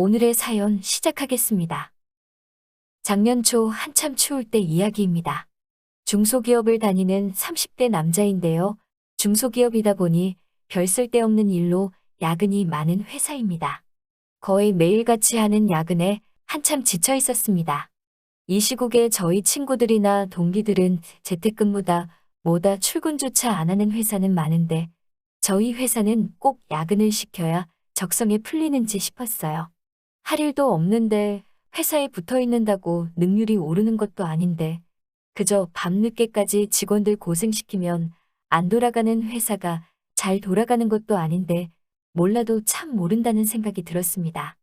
오늘의 사연 시작하겠습니다. 작년 초 한참 추울 때 이야기입니다. 중소기업을 다니는 30대 남자인데요. 중소기업이다 보니 별 쓸데없는 일로 야근이 많은 회사입니다. 거의 매일같이 하는 야근에 한참 지쳐 있었습니다. 이 시국에 저희 친구들이나 동기들은 재택근무다 뭐다 출근조차 안 하는 회사는 많은데 저희 회사는 꼭 야근을 시켜야 적성에 풀리는지 싶었어요. 할 일도 없는데 회사에 붙어 있는다고 능률이 오르는 것도 아닌데 그저 밤늦게까지 직원들 고생시키면 안 돌아가는 회사가 잘 돌아가는 것도 아닌데 몰라도 참 모른다는 생각이 들었습니다.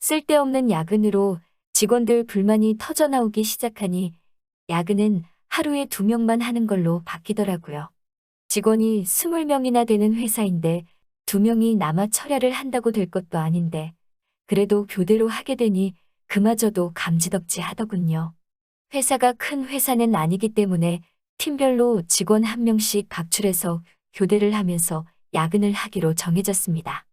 쓸데없는 야근으로 직원들 불만이 터져나오기 시작하니 야근은 하루에 두 명만 하는 걸로 바뀌더라고요. 직원이 20명이나 되는 회사인데 두 명이 남아 철야를 한다고 될 것도 아닌데 그래도 교대로 하게 되니 그마저도 감지덕지 하더군요. 회사가 큰 회사는 아니기 때문에 팀별로 직원 한 명씩 각출해서 교대를 하면서 야근을 하기로 정해졌습니다.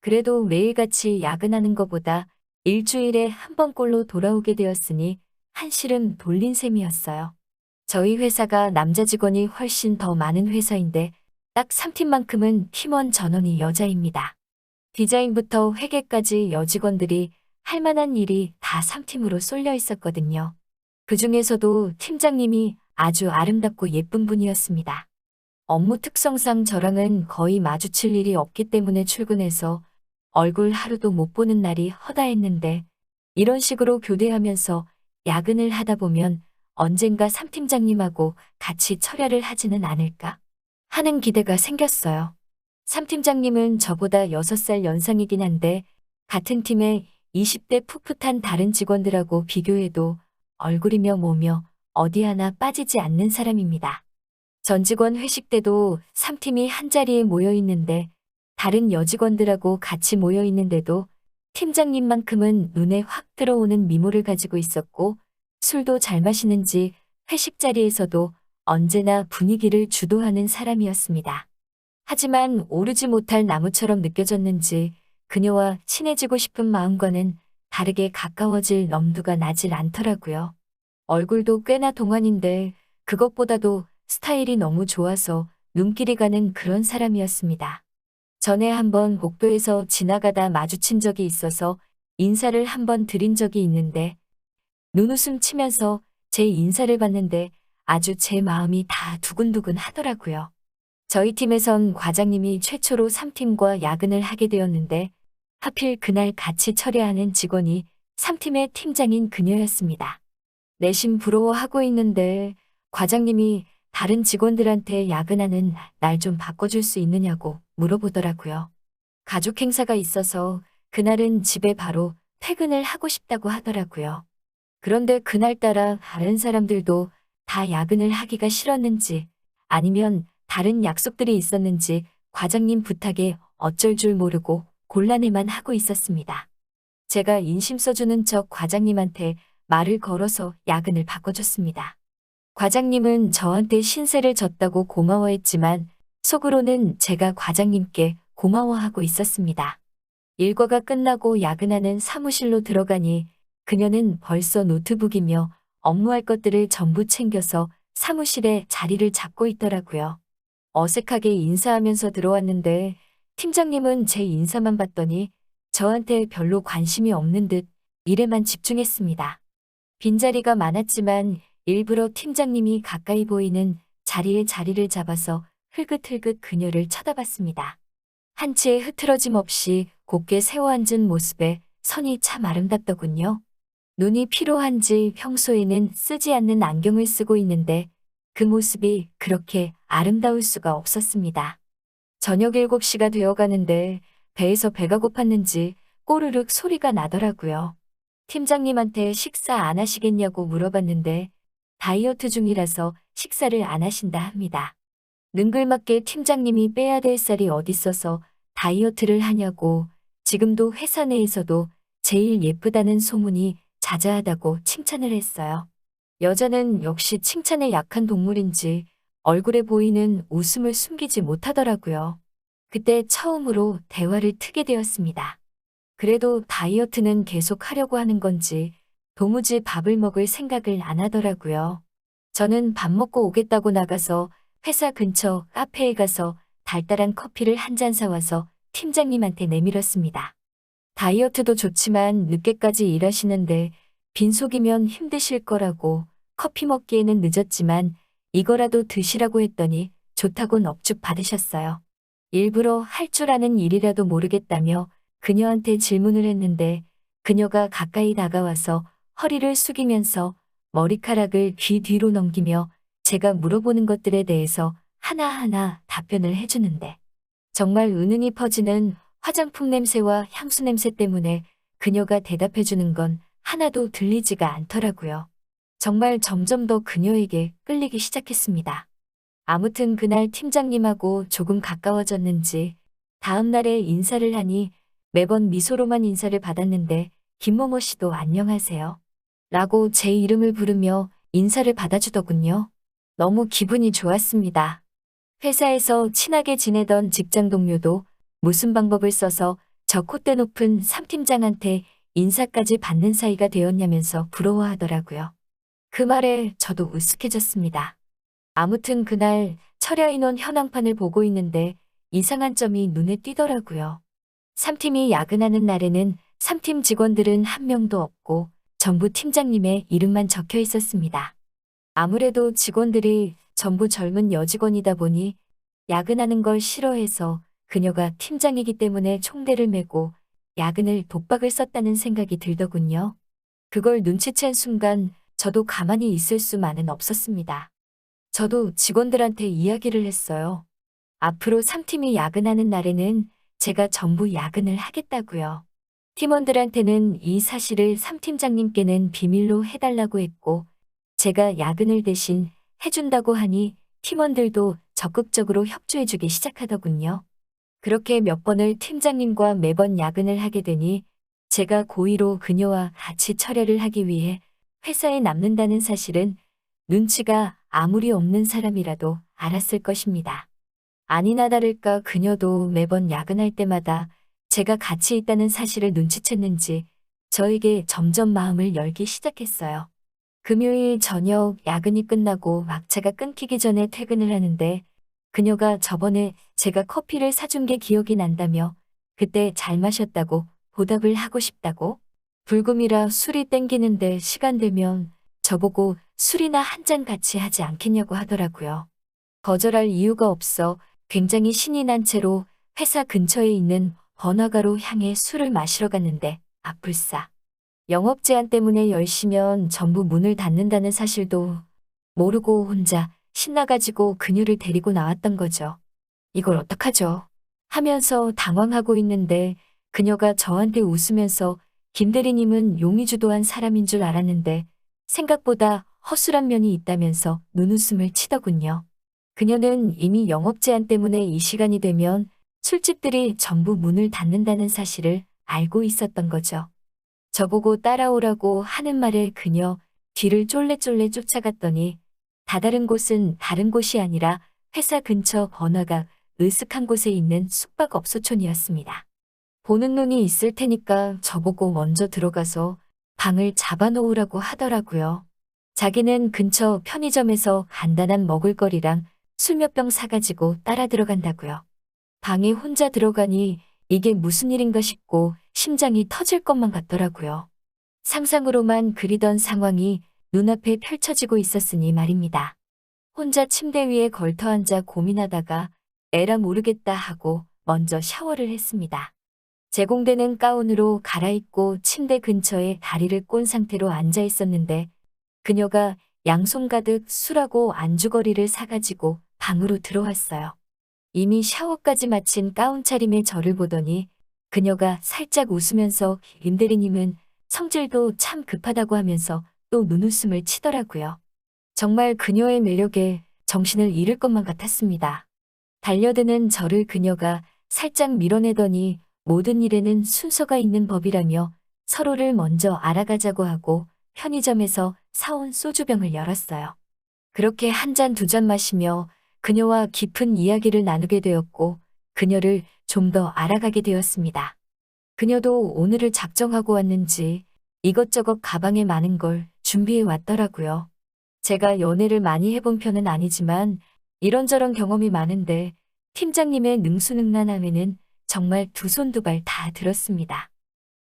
그래도 매일같이 야근하는 것보다 일주일에 한 번꼴로 돌아오게 되었으니 한시름 돌린 셈이었어요. 저희 회사가 남자 직원이 훨씬 더 많은 회사인데 딱 3팀만큼은 팀원 전원이 여자입니다. 디자인부터 회계까지 여직원들이 할 만한 일이 다 3팀으로 쏠려 있었거든요. 그 중에서도 팀장님이 아주 아름답고 예쁜 분이었습니다. 업무 특성상 저랑은 거의 마주칠 일이 없기 때문에 출근해서 얼굴 하루도 못 보는 날이 허다했는데 이런 식으로 교대하면서 야근을 하다 보면 언젠가 3팀장님하고 같이 철야를 하지는 않을까 하는 기대가 생겼어요. 3팀장님은 저보다 6살 연상이긴 한데 같은 팀에 20대 풋풋한 다른 직원들하고 비교해도 얼굴이며 뭐며 어디 하나 빠지지 않는 사람입니다. 전 직원 회식 때도 3팀이 한자리에 모여 있는데 다른 여직원들하고 같이 모여 있는데도 팀장님만큼은 눈에 확 들어오는 미모를 가지고 있었고 술도 잘 마시는지 회식 자리에서도 언제나 분위기를 주도하는 사람이었습니다. 하지만 오르지 못할 나무처럼 느껴졌는지 그녀와 친해지고 싶은 마음과는 다르게 가까워질 넘두가 나질 않더라고요. 얼굴도 꽤나 동안인데 그것보다도 스타일이 너무 좋아서 눈길이 가는 그런 사람이었습니다. 전에 한번 목도에서 지나가다 마주친 적이 있어서 인사를 한번 드린 적이 있는데 눈웃음 치면서 제 인사를 받는데 아주 제 마음이 다 두근두근 하더라고요. 저희 팀에선 과장님이 최초로 3팀과 야근을 하게 되었는데 하필 그날 같이 처리하는 직원이 3팀의 팀장인 그녀였습니다. 내심 부러워하고 있는데 과장님이 다른 직원들한테 야근하는 날 좀 바꿔줄 수 있느냐고 물어보더라고요. 가족 행사가 있어서 그날은 집에 바로 퇴근을 하고 싶다고 하더라고요. 그런데 그날따라 다른 사람들도 다 야근을 하기가 싫었는지 아니면 다른 약속들이 있었는지 과장님 부탁에 어쩔 줄 모르고 곤란해만 하고 있었습니다. 제가 인심 써주는 척 과장님한테 말을 걸어서 야근을 바꿔줬습니다. 과장님은 저한테 신세를 졌다고 고마워했지만 속으로는 제가 과장님께 고마워하고 있었습니다. 일과가 끝나고 야근하는 사무실로 들어가니 그녀는 벌써 노트북이며 업무할 것들을 전부 챙겨서 사무실에 자리를 잡고 있더라고요. 어색하게 인사하면서 들어왔는데 팀장님은 제 인사만 봤더니 저한테 별로 관심이 없는 듯 일에만 집중했습니다. 빈자리가 많았지만 일부러 팀장님이 가까이 보이는 자리에 자리를 잡아서 흘긋흘긋 그녀를 쳐다봤습니다. 한치의 흐트러짐 없이 곱게 세워 앉은 모습에 선이 참 아름답더군요. 눈이 피로한지 평소에는 쓰지 않는 안경을 쓰고 있는데 그 모습이 그렇게 아름다울 수가 없었습니다. 저녁 7시가 되어 가는데 배에서 배가 고팠는지 꼬르륵 소리가 나더라고요. 팀장님한테 식사 안 하시겠냐고 물어봤는데 다이어트 중이라서 식사를 안 하신다 합니다. 능글맞게 팀장님이 빼야 될 쌀이 어딨어서 다이어트를 하냐고 지금도 회사 내에서도 제일 예쁘다는 소문이 자자하다고 칭찬을 했어요. 여자는 역시 칭찬에 약한 동물인지 얼굴에 보이는 웃음을 숨기지 못하더라고요. 그때 처음으로 대화를 트게 되었습니다. 그래도 다이어트는 계속 하려고 하는 건지 도무지 밥을 먹을 생각을 안 하더라고요. 저는 밥 먹고 오겠다고 나가서 회사 근처 카페에 가서 달달한 커피를 한 잔 사와서 팀장님한테 내밀었습니다. 다이어트도 좋지만 늦게까지 일하시는데 빈속이면 힘드실 거라고 커피 먹기에는 늦었지만 이거라도 드시라고 했더니 좋다고 넙죽 받으셨어요. 일부러 할 줄 아는 일이라도 모르겠다며 그녀한테 질문을 했는데 그녀가 가까이 다가와서 허리를 숙이면서 머리카락을 귀 뒤로 넘기며 제가 물어보는 것들에 대해서 하나하나 답변을 해주는데 정말 은은히 퍼지는 화장품 냄새와 향수 냄새 때문에 그녀가 대답해주는 건 하나도 들리지가 않더라고요. 정말 점점 더 그녀에게 끌리기 시작했습니다. 아무튼 그날 팀장님하고 조금 가까워졌는지 다음 날에 인사를 하니 매번 미소로만 인사를 받았는데 김모모 씨도 안녕하세요. 라고 제 이름을 부르며 인사를 받아주더군요. 너무 기분이 좋았습니다. 회사에서 친하게 지내던 직장 동료도 무슨 방법을 써서 저 콧대 높은 삼팀장한테 인사까지 받는 사이가 되었냐면서 부러워하더라고요. 그 말에 저도 으쓱해졌습니다. 아무튼 그날 철야 인원 현황판을 보고 있는데 이상한 점이 눈에 띄더라고요. 3팀이 야근하는 날에는 3팀 직원들은 한 명도 없고 전부 팀장님의 이름만 적혀 있었습니다. 아무래도 직원들이 전부 젊은 여직원이다 보니 야근하는 걸 싫어해서 그녀가 팀장이기 때문에 총대를 메고 야근을 독박을 썼다는 생각이 들더군요. 그걸 눈치챈 순간 저도 가만히 있을 수만은 없었습니다. 저도 직원들한테 이야기를 했어요. 앞으로 3팀이 야근하는 날에는 제가 전부 야근을 하겠다고요. 팀원들한테는 이 사실을 3팀장님께는 비밀로 해달라고 했고 제가 야근을 대신 해준다고 하니 팀원들도 적극적으로 협조해주기 시작하더군요. 그렇게 몇 번을 팀장님과 매번 야근을 하게 되니 제가 고의로 그녀와 같이 철회를 하기 위해 회사에 남는다는 사실은 눈치가 아무리 없는 사람이라도 알았을 것입니다. 아니나 다를까 그녀도 매번 야근할 때마다 제가 같이 있다는 사실을 눈치챘는지 저에게 점점 마음을 열기 시작했어요. 금요일 저녁 야근이 끝나고 막차가 끊기기 전에 퇴근을 하는데 그녀가 저번에 제가 커피를 사준 게 기억이 난다며 그때 잘 마셨다고 보답을 하고 싶다고 불금이라 술이 땡기는데 시간 되면 저보고 술이나 한 잔 같이 하지 않겠냐고 하더라고요. 거절할 이유가 없어 굉장히 신이 난 채로 회사 근처에 있는 번화가로 향해 술을 마시러 갔는데 아뿔싸. 영업 제한 때문에 10시면 전부 문을 닫는다는 사실도 모르고 혼자 신나가지고 그녀를 데리고 나왔던 거죠. 이걸 어떡하죠? 하면서 당황하고 있는데 그녀가 저한테 웃으면서 김대리님은 용의주도한 사람인 줄 알았는데 생각보다 허술한 면이 있다면서 눈웃음을 치더군요. 그녀는 이미 영업 제한 때문에 이 시간이 되면 술집들이 전부 문을 닫는다는 사실을 알고 있었던 거죠. 저보고 따라오라고 하는 말에 그녀 뒤를 쫄래쫄래 쫓아갔더니 다다른 곳은 다른 곳이 아니라 회사 근처 번화가 으슥한 곳에 있는 숙박업소촌이었습니다. 보는 눈이 있을 테니까 저보고 먼저 들어가서 방을 잡아놓으라고 하더라고요. 자기는 근처 편의점에서 간단한 먹을거리랑 술 몇 병 사가지고 따라 들어간다고요. 방에 혼자 들어가니 이게 무슨 일인가 싶고 심장이 터질 것만 같더라고요. 상상으로만 그리던 상황이 눈앞에 펼쳐지고 있었으니 말입니다. 혼자 침대 위에 걸터 앉아 고민하다가 에라 모르겠다 하고 먼저 샤워를 했습니다. 제공되는 가운으로 갈아입고 침대 근처에 다리를 꼰 상태로 앉아 있었는데 그녀가 양손 가득 술하고 안주거리를 사가지고 방으로 들어왔어요. 이미 샤워까지 마친 가운 차림의 저를 보더니 그녀가 살짝 웃으면서 임대리님은 성질도 참 급하다고 하면서 또 눈웃음을 치더라고요. 정말 그녀의 매력에 정신을 잃을 것만 같았습니다. 달려드는 저를 그녀가 살짝 밀어내더니 모든 일에는 순서가 있는 법이라며 서로를 먼저 알아가자고 하고 편의점에서 사온 소주병을 열었어요. 그렇게 한 잔 두 잔 마시며 그녀와 깊은 이야기를 나누게 되었고 그녀를 좀 더 알아가게 되었습니다. 그녀도 오늘을 작정하고 왔는지 이것저것 가방에 많은 걸 준비해 왔더라고요. 제가 연애를 많이 해본 편은 아니지만 이런저런 경험이 많은데 팀장님의 능수능란함에는 정말 두 손 두 발 다 들었습니다.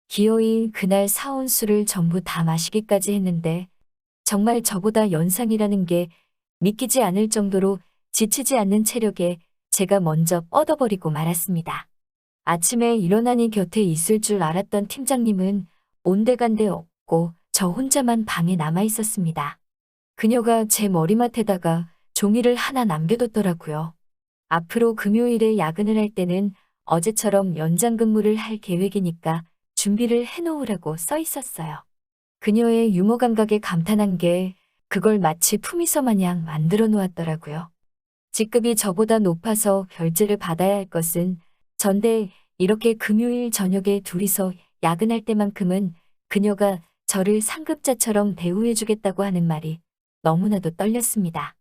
기어이 그날 사온 술을 전부 다 마시기까지 했는데 정말 저보다 연상이라는 게 믿기지 않을 정도로 지치지 않는 체력에 제가 먼저 뻗어버리고 말았습니다. 아침에 일어나니 곁에 있을 줄 알았던 팀장님은 온데간데 없고 저 혼자만 방에 남아 있었습니다. 그녀가 제 머리맡에다가 종이를 하나 남겨뒀더라고요. 앞으로 금요일에 야근을 할 때는 어제처럼 연장 근무를 할 계획이니까 준비를 해놓으라고 써 있었어요. 그녀의 유머 감각에 감탄한 게 그걸 마치 품위서 마냥 만들어 놓았더라고요. 직급이 저보다 높아서 결제를 받아야 할 것은 전데 이렇게 금요일 저녁에 둘이서 야근할 때만큼은 그녀가 저를 상급자처럼 대우해주겠다고 하는 말이 너무나도 떨렸습니다.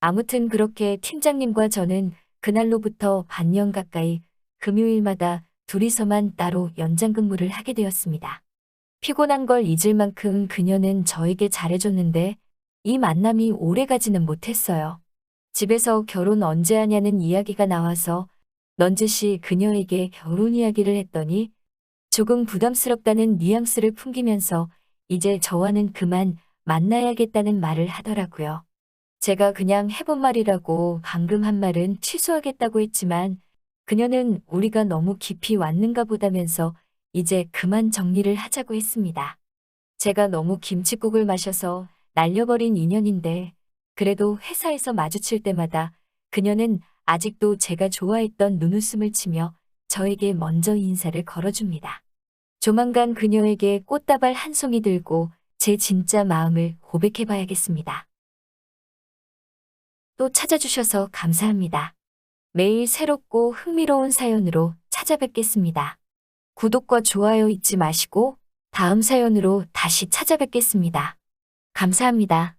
아무튼 그렇게 팀장님과 저는 그날로부터 반년 가까이 금요일마다 둘이서만 따로 연장 근무를 하게 되었습니다. 피곤한 걸 잊을 만큼 그녀는 저에게 잘해줬는데 이 만남이 오래 가지는 못했어요. 집에서 결혼 언제 하냐는 이야기가 나와서 넌지시 그녀에게 결혼 이야기를 했더니 조금 부담스럽다는 뉘앙스를 풍기면서 이제 저와는 그만 만나야겠다는 말을 하더라고요. 제가 그냥 해본 말이라고 방금 한 말은 취소하겠다고 했지만 그녀는 우리가 너무 깊이 왔는가 보다면서 이제 그만 정리를 하자고 했습니다. 제가 너무 김치국을 마셔서 날려버린 인연인데 그래도 회사에서 마주칠 때마다 그녀는 아직도 제가 좋아했던 눈웃음을 치며 저에게 먼저 인사를 걸어줍니다. 조만간 그녀에게 꽃다발 한 송이 들고 제 진짜 마음을 고백해봐야겠습니다. 또 찾아주셔서 감사합니다. 매일 새롭고 흥미로운 사연으로 찾아뵙겠습니다. 구독과 좋아요 잊지 마시고 다음 사연으로 다시 찾아뵙겠습니다. 감사합니다.